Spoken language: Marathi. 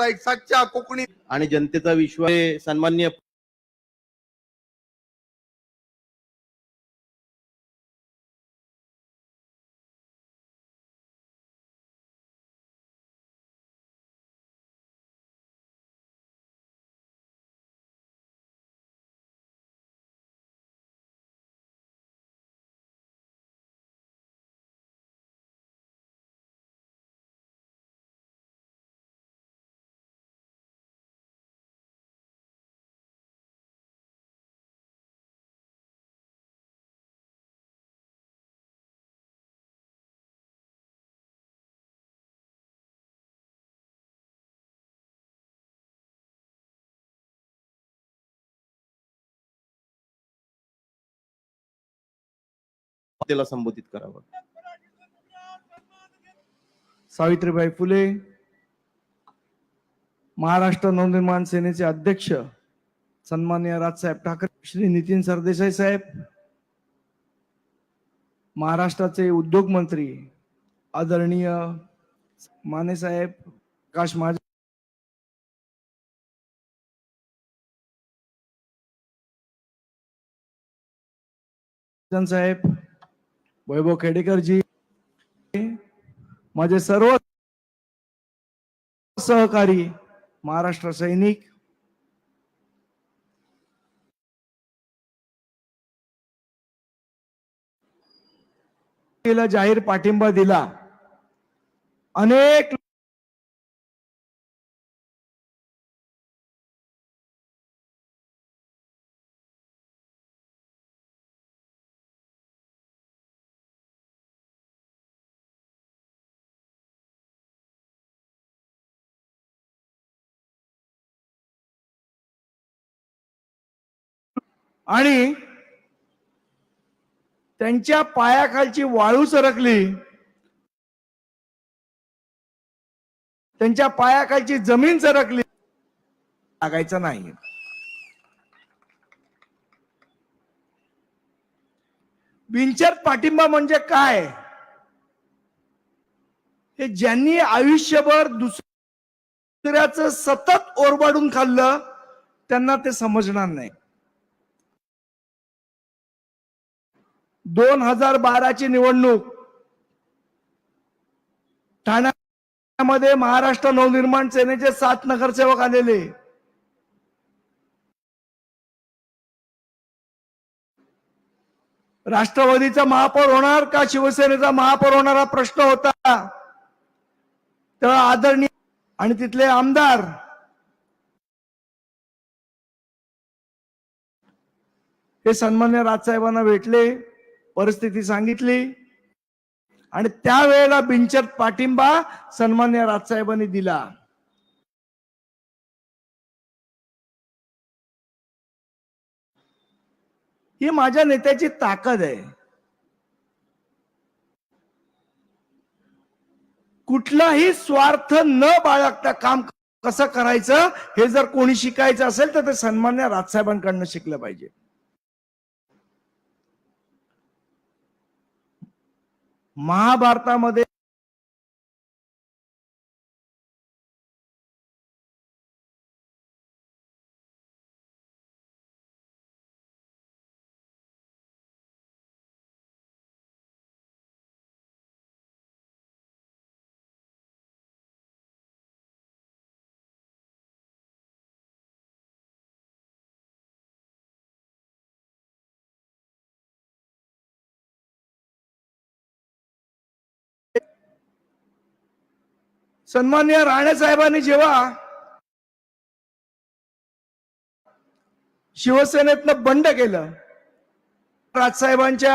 एक सच्चा कोकणी आणि जनतेचा विश्वास हे सन्मान्य जनतेला संबोधित करावं. सावित्रीबाई फुले महाराष्ट्र नवनिर्माण सेनेचे अध्यक्ष सन्मान्य राजसाहेब ठाकरे श्री नितीन सरदेसाई साहेब महाराष्ट्राचे उद्योग मंत्री आदरणीय माने साहेब प्रकाश महाजन साहेब वैभव खेडेकरजी माझे सर्व सहकारी महाराष्ट्र सैनिक जाहीर पाठिंबा दिला. अनेक आणि त्यांच्या पायाखालची वाळू सरकली. त्यांच्या पायाखालची जमीन सरकली. लागायचं नाही. बिनचर पाठिंबा म्हणजे काय? हे ज्यांनी आयुष्यभर दुसऱ्याचं सतत ओरबाडून खाल्लं त्यांना ते समजणार नाही. दोन हजार बाराची निवडणूक. ठाण्यामध्ये महाराष्ट्र नवनिर्माण सेनेचे सात नगरसेवक आलेले. राष्ट्रवादीचा महापौर होणार का शिवसेनेचा महापौर होणार हा प्रश्न होता. तेव्हा आदरणीय आणि तिथले आमदार. हे सन्मान्य राजसाहेबांना भेटले. परिस्थिती सांगितली. आणि त्यावेळेला बिनचत पाठिंबा सन्मान्य राजसाहेबांनी दिला. ही माझ्या नेत्याची ताकद आहे. कुठलाही स्वार्थ न बाळगता काम कसं करायचं हे जर कोणी शिकायचं असेल तर ते सन्मान्य राजसाहेबांकडनं शिकलं पाहिजे. महाभारतामध्ये सन्मान्य राणे साहेबांनी जेव्हा शिवसेनेतनं बंड केलं राजसाहेबांच्या